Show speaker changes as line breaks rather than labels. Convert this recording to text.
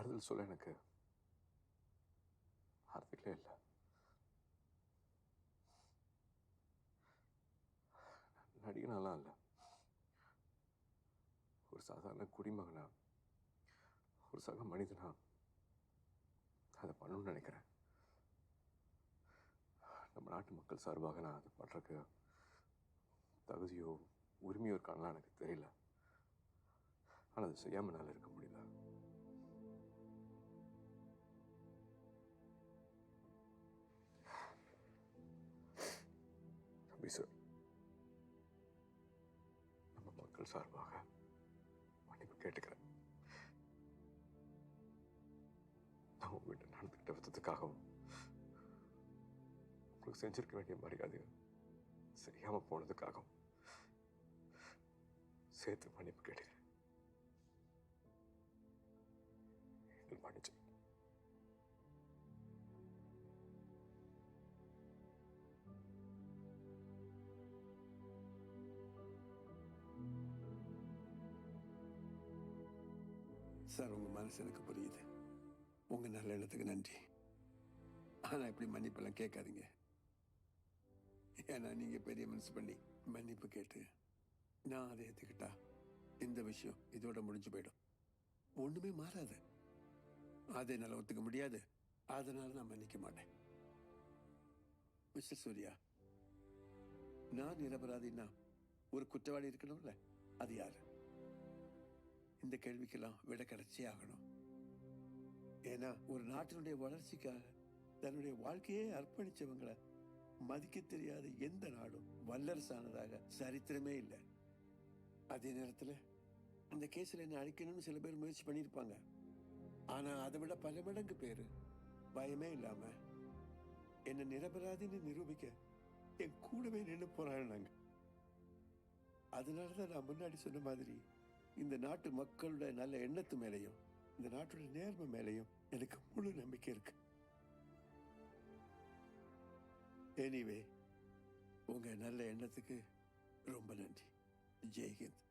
ஆறுதல் சொல்ல எனக்கு. வார்த்தைகளே இல்லை. நடிகனாலாம் இல்லை. ஒரு சாதாரண குடிமகனா ஒரு சக மனிதனா அதை பண்ணணும்னு நினைக்கிறேன். நம்ம நாட்டு மக்கள் சார்பாக நான் அதை பண்ணுறக்கு தகுதியோ உரிமையோ இருக்கான்லாம் எனக்கு தெரியல. ஆனால் அது செய்யாமல் என்னால் இருக்க முடியும் தம்பி சார் நம்ம மக்கள் சார்பாக மன்னிப்பு கேட்டுக்கிறேன். நான் உங்ககிட்ட நடந்துக்கிட்ட விதத்துக்காகவும் உங்களுக்கு செஞ்சிருக்க வேண்டிய மரியாதை செய்யாம போனதுக்காகவும் சேர்த்து மன்னிப்பு கேட்டுக்கிறேன்.
சார் உங்கள் மனசு எனக்கு புரியுது. உங்கள் நல்ல எண்ணத்துக்கு நன்றி. ஆனால் இப்படி மன்னிப்பெல்லாம் கேட்காதீங்க. ஏன்னா நீங்கள் பெரிய மனசு பண்ணி மன்னிப்பு கேட்டு நான் அதை ஏற்றுக்கிட்டா இந்த விஷயம் இதோட முடிஞ்சு போயிடும். ஒன்றுமே மாறாது. அதை என்னால் ஒத்துக்க முடியாது. அதனால நான் மன்னிக்க மாட்டேன். மிஸ்டர் சூர்யா நான் நிரபராதின்னா ஒரு குற்றவாளி இருக்கணும்ல? அது யாரு? இந்த கேள்விக்கெல்லாம் விட கிடைச்சே ஆகணும். ஏன்னா ஒரு நாட்டினுடைய வளர்ச்சிக்காக தன்னுடைய வாழ்க்கையே அர்ப்பணிச்சவங்களை மதிக்க தெரியாத எந்த நாடும் வல்லரசானதாக சரித்திரமே இல்லை. அதே நேரத்தில் அந்த கேஸில் என்ன அழிக்கணும்னு சில பேர் முயற்சி பண்ணியிருப்பாங்க. ஆனால் அதை விட பல மடங்கு பேர் பயமே இல்லாமல் என்னை நிரபராதின்னு நிரூபிக்க என் கூடவே நின்று போறாருனாங்க அதனால தான் நான் முன்னாடி சொன்ன மாதிரி இந்த நாட்டு மக்களோட நல்ல எண்ணத்து மேலையும் இந்த நாட்டோட நேர்மை மேலையும் எனக்கு முழு நம்பிக்கை இருக்கு. எனிவே உங்க நல்ல எண்ணத்துக்கு ரொம்ப நன்றி. ஜெய்ஹிந்த்.